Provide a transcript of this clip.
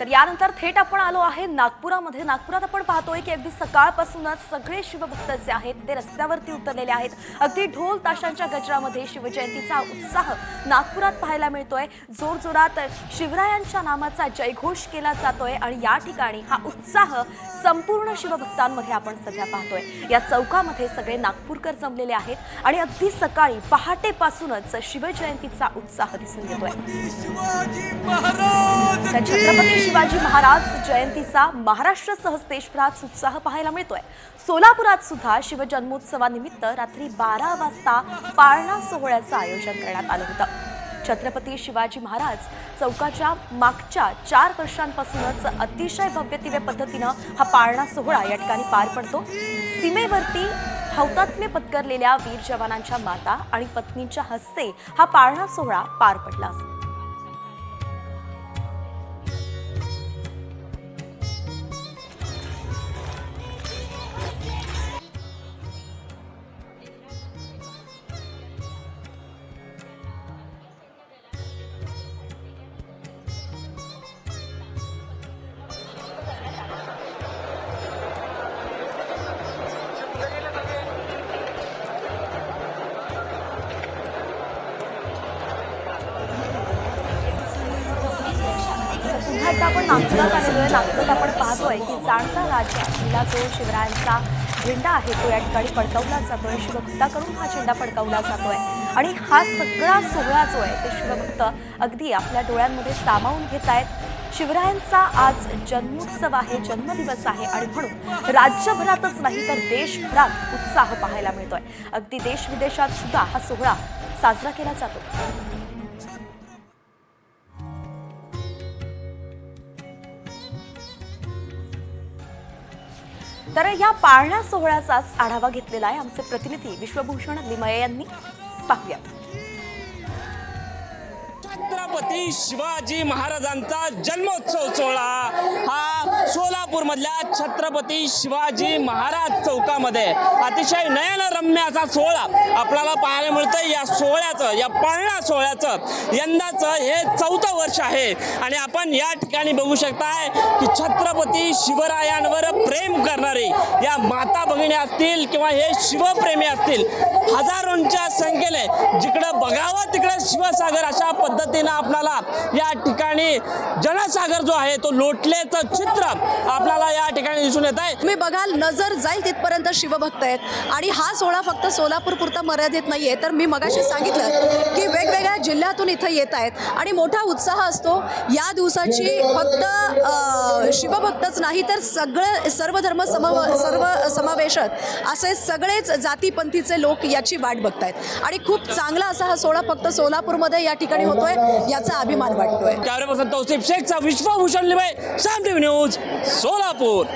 तर यानंतर थेट आपण आलो आहे नागपुरामध्ये. नागपुरात आपण पाहतोय की अगदी सकाळपासूनच सगळे शिवभक्त जे आहेत ते रस्त्यावरती उतरलेले आहेत. अगदी ढोल ताशांच्या गजरामध्ये शिवजयंतीचा उत्साह नागपुरात पाहायला मिळतोय. जोरजोरात शिवरायांच्या नामाचा जयघोष केला जातोय आणि या ठिकाणी हा उत्साह संपूर्ण शिवभक्तांमध्ये आपण सध्या पाहतोय. या चौकामध्ये सगळे नागपूरकर जमलेले आहेत आणि अगदी सकाळी पहाटेपासूनच शिवजयंतीचा उत्साह दिसून येतोय. छत्रपती शिवाजी महाराज जयंतीचा महाराष्ट्रसह देशभरात उत्साह पाहायला मिळतोय. सोलापुरात सुद्धा शिवजन्मोत्सवानिमित्त रात्री बारा वाजता पाळणा सोहळ्याचं आयोजन करण्यात आलं होतं. छत्रपती शिवाजी महाराज चौकाच्या मागच्या चार वर्षांपासूनच अतिशय भव्यदिव्य पद्धतीनं हा पाळणा सोहळा या ठिकाणी पार पडतो. सीमेवरती हौतात्म्य पत्करलेल्या वीर जवानांच्या माता आणि पत्नींच्या हस्ते हा पाळणा सोहळा पार पडला. असतो पुन्हा आपण नागपुरात आलेलो आहे नागपुरात आपण पाहतोय की जाणता राजा हिला जो शिवरायांचा झेंडा आहे तो या ठिकाणी फडकवला जातोय. शिवभक्ताकडून हा झेंडा फडकवला जातोय. आणि हा सगळा सोहळा जो आहे ते शिवभक्त अगदी आपल्या डोळ्यांमध्ये सामावून घेत आहेत. शिवरायांचा आज जन्मोत्सव आहे जन्मदिवस आहे आणि म्हणून राज्यभरातच नाही तर देशभरात उत्साह पाहायला मिळतोय. अगदी देश विदेशात सुद्धा हा सोहळा साजरा केला जातो. तर या पाळणा सोहळ्याचाच आढावा घेतलेला आहे आमचे प्रतिनिधी विश्वभूषण लिमये यांनी. पाहूयात छत्रपती शिवाजी महाराजांचा जन्मोत्सव सोहळा हा सोलापूरमधल्या छत्रपती शिवाजी महाराज चौकामध्ये. अतिशय नयनरम्य असा सोहळा आपल्याला पाहायला मिळतं या सोहळ्याचं या पाळणा सोहळ्याचं यंदाचं हे चौथं वर्ष आहे. आणि आपण या ठिकाणी बघू शकताय की छत्रपती शिवरायांवर प्रेम करणारे या माता भगिनी असतील किंवा हे शिवप्रेमी असतील हजार हजारोंच्या संख्येने जिकडं बघावं तिकडं शिवसागर अशा पद्धतीनं आपल्याला या ठिकाणी जनसागर जो आहे तो लोटल्याचं चित्र आपल्याला या ठिकाणी दिसून येत आहे. तुम्ही बघाल नजर जाईल तिथपर्यंत शिवभक्त आहेत. आणि हा सोहळा फक्त सोलापूर पुरता मर्यादित नाही आहे तर मी मगाशी सांगितलं की वेगवेगळ्या जिल्ह्यातून इथं येत आहेत. आणि मोठा उत्साह असतो. या दिवसाची फक्त शिवभक्तच नाही तर सगळं सर्व धर्म समव सर्व समावेशक असे सगळेच जातीपंथीचे लोक याची वाट बघतायत. आणि खूप चांगला असा हा सोहळा फक्त सोलापूरमध्ये या ठिकाणी होतोय याचा अभिमान वाटतोय. कॅमेरा पर्सन तौसिफ शेखचा विश्वभूषण लिबे साम टीव्ही न्यूज सोलापूर.